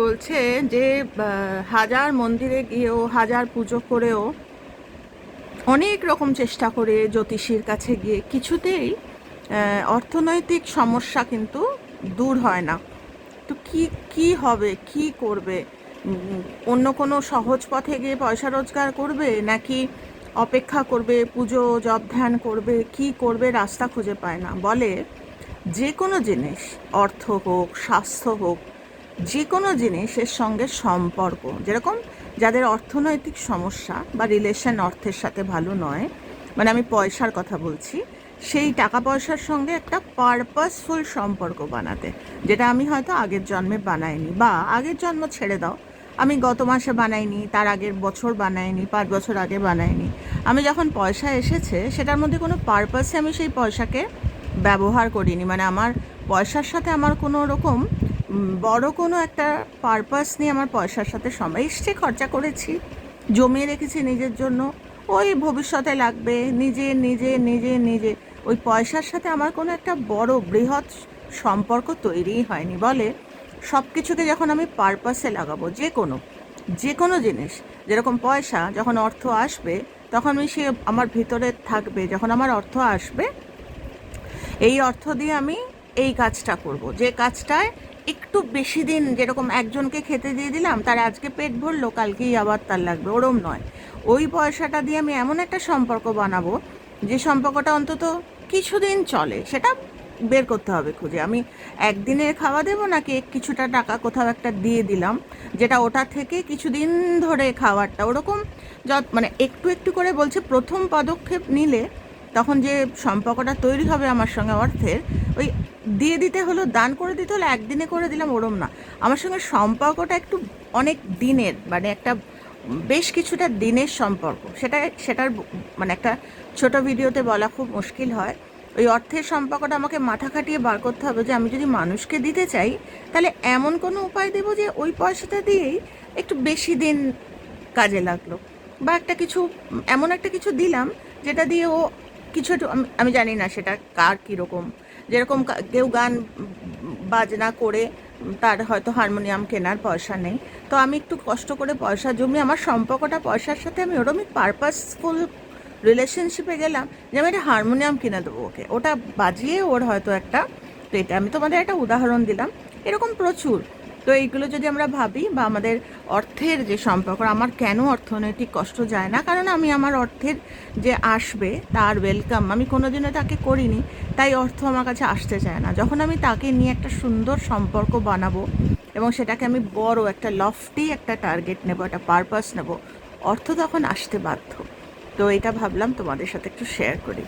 বলছে যে হাজার মন্দিরে গিয়েও, হাজার পুজো করেও অনেক রকম চেষ্টা করে জ্যোতিষীর কাছে গিয়ে কিছুতেই অর্থনৈতিক সমস্যা কিন্তু দূর হয় না। তো কি কি হবে, কি করবে? অন্য কোনো সহজ পথে গিয়ে পয়সা রোজগার করবে? নাকি অপেক্ষা করবে, পুজো জব ধ্যান করবে, কি করবে, রাস্তা খুঁজে পায় না? বলে যে কোনো জিনিস, অর্থ হোক, স্বাস্থ্য হোক যে কোনো জিনিসের সঙ্গে সম্পর্ক, যেরকম যাদের অর্থনৈতিক সমস্যা বা রিলেশন অর্থের সাথে ভালো নয় মানে আমি পয়সার কথা বলছি, সেই টাকা পয়সার সঙ্গে একটা পারপাসফুল সম্পর্ক বানাতে, যেটা আমি হয়তো আগের জন্মে বানাইনি বা আগের জন্ম ছেড়ে দাও। আমি গত মাসে বানাইনি, তার আগের বছর বানাইনি, পাঁচ বছর আগে বানাইনি। আমি যখন পয়সা এসেছে, সেটার মধ্যে কোনো পারপাসে আমি সেই পয়সাকে ব্যবহার করিনি। মানে আমার পয়সার সাথে আমার কোনো রকম বড় কোনো একটা পারপাস নিয়ে আমার পয়সার সাথে সময় এসছে, খরচা করেছি, জমিয়ে রেখেছি নিজের জন্য। ওই ভবিষ্যতে লাগবে, নিজে নিজে নিজে নিজে। ওই পয়সার সাথে আমার কোনো একটা বড় বৃহৎ সম্পর্ক তৈরিই হয়নি। বলে সব কিছুকে যখন আমি পারপাসে লাগাবো, যে কোনো যে কোনো জিনিস, যেরকম পয়সা, যখন অর্থ আসবে, তখন আমি সে আমার ভিতরে থাকবে, যখন আমার অর্থ আসবে, এই অর্থ দিয়ে আমি এই কাজটা করব। যে কাজটায় একটু বেশি দিন যেরকম একজনকে খেতে দিয়ে দিলাম, তার আজকে পেট ভরলো, কালকেই আবার তার লাগবে, ওরম নয়। ওই পয়সাটা দিয়ে আমি এমন একটা সম্পর্ক বানাবো, যে সম্পর্কটা অন্তত কিছুদিন চলে, সেটা বের করতে হবে খুঁজে। আমি একদিনের খাওয়া দেবো নাকি কিছুটা টাকা কোথাও একটা দিয়ে দিলাম, যেটা ওটা থেকে কিছুদিন ধরে খাওয়ারটা, ওরকম যত মানে একটু একটু করে বলছে, প্রথম পদক্ষেপ নিলে তখন যে সম্পর্কটা তৈরি হবে আমার সঙ্গে অর্থের, ওই দিয়ে দিতে হলো, দান করে দিতে হলো, একদিনে করে দিলাম, ওরম না। আমার সঙ্গে সম্পর্কটা একটু অনেক দিনের মানে একটা বেশ কিছুটা দিনের সম্পর্ক। সেটা, সেটার মানে একটা ছোট ভিডিওতে বলা খুব মুশকিল হয়। ওই অর্থের সম্পর্কটা আমাকে মাথা খাটিয়ে বার করতে হবে যে আমি যদি মানুষকে দিতে চাই, তাহলে এমন কোনো উপায় দেবো যে ওই পয়সাটা দিয়েই একটু বেশি দিন কাজে লাগল। বা একটা কিছু, এমন একটা কিছু দিলাম, যেটা দিয়ে ও কিছু একটু, আমি- জানি না সেটা কার কীরকম। যেরকম কেউ গান বাজনা করে তার হয়তো হারমোনিয়াম কেনার পয়সা নেই। তো আমি একটু কষ্ট করে পয়সা জমিয়ে আমার সম্পর্কটা পয়সার সাথে আমি ওরমই পারপাসফুল রিলেশনশিপে গেলাম যে আমি একটা হারমোনিয়াম কিনে দেবো ওকে। ওটা বাজিয়ে ওর হয়তো একটা তো এটা আমি তোমাদের একটা উদাহরণ দিলাম। এরকম প্রচুর। তো এইগুলো যদি আমরা ভাবি বা আমাদের অর্থের যে সম্পর্ক, আমার কেন অর্থনৈতিক কষ্ট যায় না? কারণ আমি আমার অর্থের যে আসবে, তার ওয়েলকাম আমি কোনোদিনও তাকে করিনি, তাই অর্থ আমার কাছে আসতে চায় না। যখন আমি তাকে নিয়ে একটা সুন্দর সম্পর্ক বানাবো এবং সেটাকে আমি বড় একটা লফটি একটা টার্গেট নেব, একটা পারপাস নেব, অর্থ তখন আসতে বাধ্য। তো এটা ভাবলাম তোমাদের সাথে একটু শেয়ার করি।